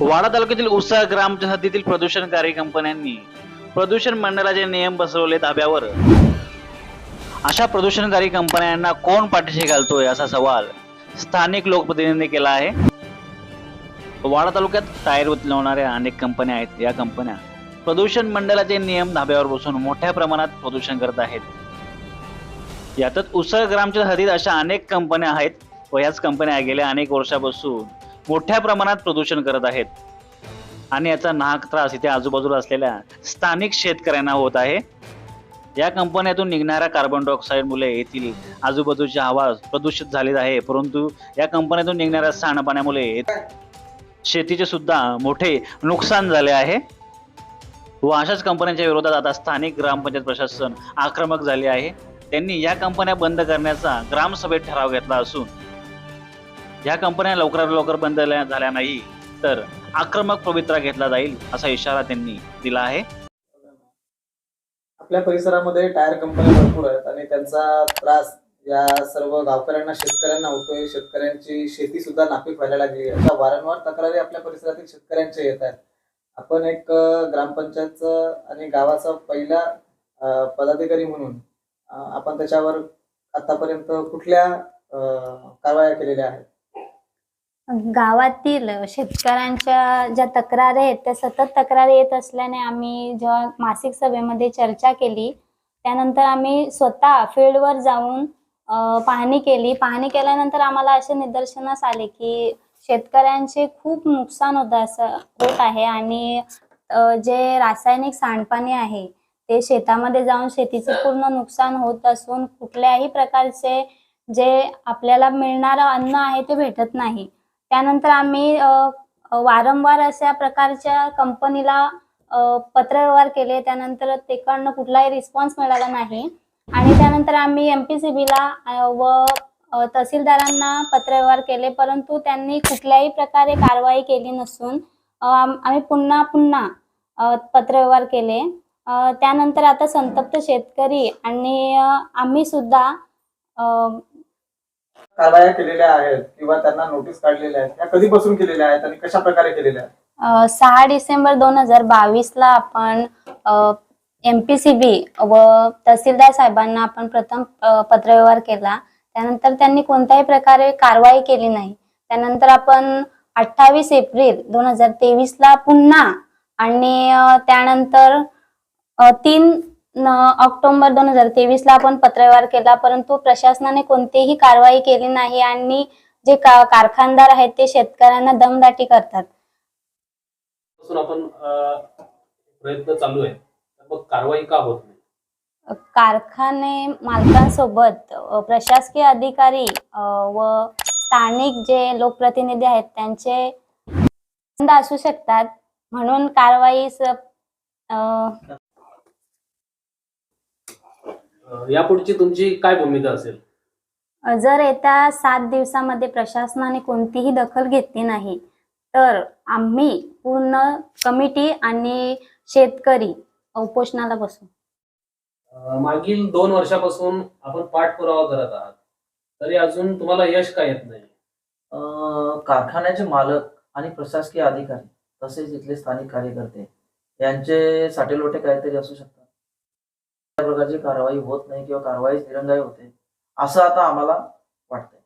वाडा तालुक्यातील उसा ग्रामपंचायतीतील प्रदूषणकारी कंपन्यांनी प्रदूषण मंडळाचे नियम बसवले ताब्यावर. अशा प्रदूषणकारी कंपन्यांना कोण पाठीशी घालतोय असा सवाल स्थानिक लोकप्रतिनिधींनी केला आहे. वाडा तालुक्यात टायर उचलवणाऱ्या अनेक कंपन्या आहेत. या कंपन्या प्रदूषण मंडळाचे नियम धाब्यावर बसून मोठ्या प्रमाणात प्रदूषण करत आहेत. यातच उसळ ग्रामच्या हद्दीत अशा अनेक कंपन्या आहेत व याच कंपन्या गेल्या अनेक वर्षापासून मोठ्या प्रमाणात प्रदूषण करत आहेत. आणि याचा नाहक त्रास इथे आजूबाजूला असलेल्या स्थानिक शेतकऱ्यांना होत आहे. या कंपन्यातून निघणाऱ्या कार्बन डायऑक्साईड मुळे येथील आजूबाजूची हवा प्रदूषित झाली आहे. परंतु या कंपन्यातून निघणाऱ्या सांडपाण्यामुळे शेतीचे सुद्धा मोठे नुकसान झाले आहे. व अशाच कंपन्यांच्या विरोधात आता स्थानिक ग्रामपंचायत प्रशासन आक्रमक झाले आहे. त्यांनी या कंपन्या बंद करण्याचा ग्रामसभेत ठराव घेतला असून ह्या कंपन्या लवकरात लवकर बंद झाल्या नाही तर आक्रमक पवित्रा घेतला जाईल असा इशारा त्यांनी दिला आहे. आपल्या परिसरामध्ये टायर कंपन्या भरपूर आहेत आणि त्यांचा त्रास या सर्व गावकऱ्यांना शेतकऱ्यांना होतोय. शेतकऱ्यांची शेती सुद्धा नापीक व्हायला लागली अशा वारंवार तक्रारी आपल्या परिसरातील शेतकऱ्यांच्या येत आहेत. आपण एक अं, आणि गावाचा पहिला पदाधिकारी म्हणून आपण त्याच्यावर आतापर्यंत कुठल्या कारवाया केलेल्या आहेत? गावातील शेतकऱ्यांच्या ज्या तक्रारी आहेत त्या सतत तक्रारी येत असल्याने आम्ही जेव्हा मासिक सभेमध्ये चर्चा केली त्यानंतर आम्ही स्वतः फील्डवर जाऊन पाहणी केली. पाहणी केल्यानंतर आम्हाला असे निदर्शनास आले की शेतकऱ्यांचे खूप नुकसान होत असं होत आहे आणि जे रासायनिक सांडपाणी आहे ते शेतामध्ये जाऊन शेतीचे पूर्ण नुकसान होत असून कुठल्याही प्रकारचे जे आपल्याला मिळणारं अन्न आहे ते भेटत नाही. त्यानंतर आम्ही वारंवार अशा प्रकारच्या कंपनीला पत्रव्यवहार केले. त्यानंतर तिकडनं कुठलाही रिस्पॉन्स मिळाला नाही. आणि त्यानंतर आम्ही एम पी सी बीला व तहसीलदारांना पत्रव्यवहार केले. परंतु त्यांनी कुठल्याही प्रकारे कारवाई केली नसून आम्ही पुन्हा पुन्हा पत्रव्यवहार केले. त्यानंतर आता संतप्त शेतकरी आणि आम्ही सुद्धा कारवाया केलेल्या आहेत किंवा त्यांना नोटीस काढलेल्या आहेत त्या कधीपासून केलेल्या आहेत आणि कशा प्रकारे केलेल्या आहेत? सहा डिसेंबर दोन हजार बावीस ला आपण एम पी सी बी व तहसीलदार साहेबांना आपण प्रथम अ, पत्रव्यवहार केला. त्यानंतर त्यांनी कोणत्याही प्रकारे कारवाई केली नाही. त्यानंतर आपण अठ्ठावीस एप्रिल दोन हजार तेवीस ला पुन्हा आणि अ, त्यानंतर अ, तीन ऑक्टोबर दोन हजार तेवीस ला आपण पत्रव्यवहार केला परंतु प्रशासनाने कोणतीही कारवाई केली नाही आणि जे का कारखानदार आहेत ते शेतकऱ्यांना दमदाटी करतात. पासून आपण अ, प्रयत्न चालू आहे तर मग कारवाई का होत नाही? कारखाने मालकांसोबत प्रशासकीय अधिकारी व स्थानिक जे लोकप्रतिनिधी आहेत त्यांचे असू शकतात. म्हणून कारवाई यापुढची तुमची काय भूमिका असेल? जर येत्या सात दिवसामध्ये प्रशासनाने कोणतीही दखल घेतली नाही तर आम्ही पूर्ण कमिटी आणि शेतकरी उपोषणाला बसू. मागील दोन वर्षापासून आपण पाठपुरावा करत आहात. तरी अजून तुम्हाला यश का येत नाही? कारखान्याचे मालक आणि प्रशासकीय अधिकारी तसेच इथले स्थानिक कार्यकर्ते यांचे साटेलोटे काहीतरी असू शकतात. प्रकारची कारवाई होत नाही किंवा कारवाई निरंगाई होते असं आता आम्हाला वाटतंय.